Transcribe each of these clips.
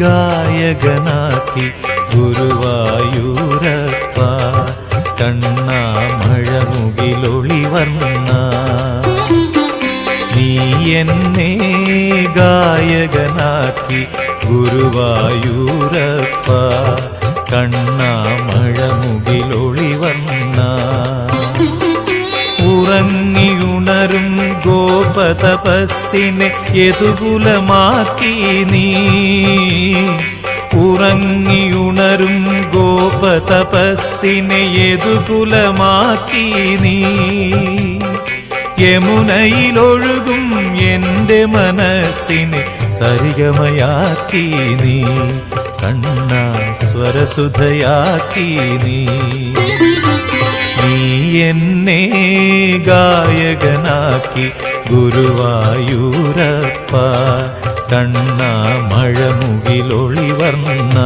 ഗായകനാക്കി ഗുരുവായൂരപ്പ കണ്ണാ മഴമുകിലൊളി വർണ. നീ എന്നെ ഗായകനാക്കി ഗുരുവായൂരപ്പ കണ്ണാ മഴമുകിലൊളി ഗോപതപസ്സിനെ യതുകുലമാക്കി നീ. ഉറങ്ങിയുണരും ഗോപതപസ്സിനെ യതുകുലമാക്കി നീ. യമുനയിലൊഴുകും എന്റെ മനസ്സിനെ സരിഗമയാക്കി നീ. കണ്ണ സ്വരസുധയാക്കി നീ. നീ എന്നെ ഗായകനാക്കി ഗുരുവായൂരപ്പ കണ്ണ മഴമുകിലൊളി വർണ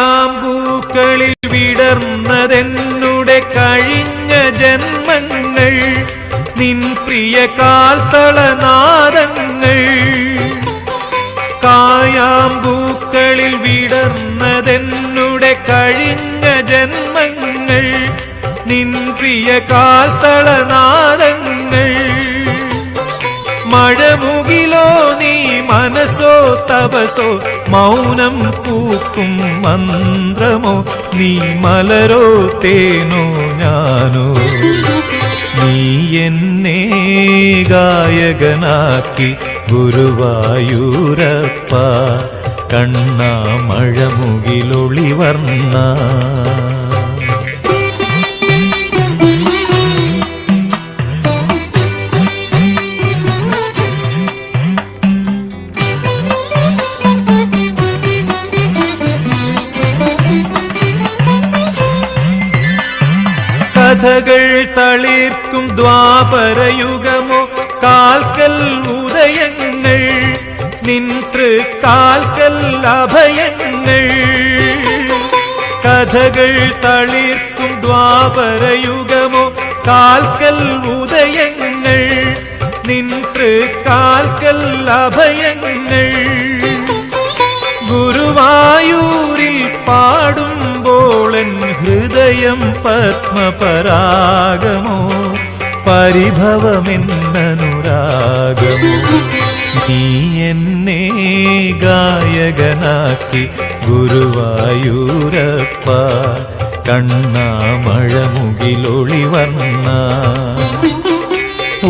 കായാമ്പൂക്കളിൽ വിടർന്നതെന്നുടെ കഴിഞ്ഞ ജന്മങ്ങൾ നിൻ പ്രിയ കാൽത്തളനാദങ്ങൾ. കായാമ്പൂക്കളിൽ വിടർന്നതെന്നുടെ കഴിഞ്ഞ ജന്മങ്ങൾ നിൻ പ്രിയ കാൽത്തളനാദങ്ങൾ. മഴമൂ മനസ്സോ തപസോ മൗനം പൂക്കും മന്ത്രമോ നീ മലരോ തേനോ ഞാനോ. നീ എന്നെ ഗായകനാക്കി ഗുരുവായൂരപ്പ കണ്ണാ தளிர்க்கும் துவாபரயுகமோ கால்கல் உதயங்கள் நின்று கால்கல் அபயங்கள். கதகள் தளிர்க்கும் துவாபரயுகமோ கால்கல் உதயங்கள் நின்று கால்கல் அபயங்கள். ഹൃദയം പത്മപരാഗമോ പരിഭവമെന്നനുരാഗമോ. നീ എന്നെ ഗായകനാക്കി ഗുരുവായൂരപ്പ കണ്ണാ മഴമുകിലൊളി വർണ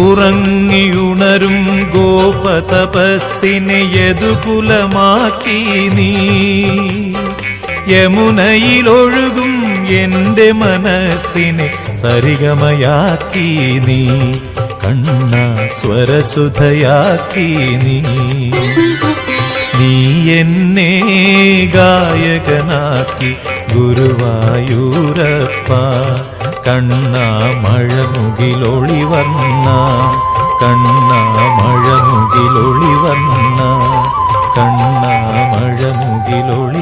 ഉറങ്ങിയുണരും ഗോപതപസ്സിനെ യതുകുലമാക്കി നീ. യമുനയിലൊഴുകും എന്റെ മനസ്സിനെ സരിഗമയാക്കി നീ കണ്ണ സ്വരസുധയാക്കി നീ. നീ എന്നെ ഗായകനാക്കി ഗുരുവായൂരപ്പ കണ്ണാ മഴമുകിലൊളി വർണ കണ്ണാ മഴമുകിലൊളി വന്ന കണ്ണാ വർണ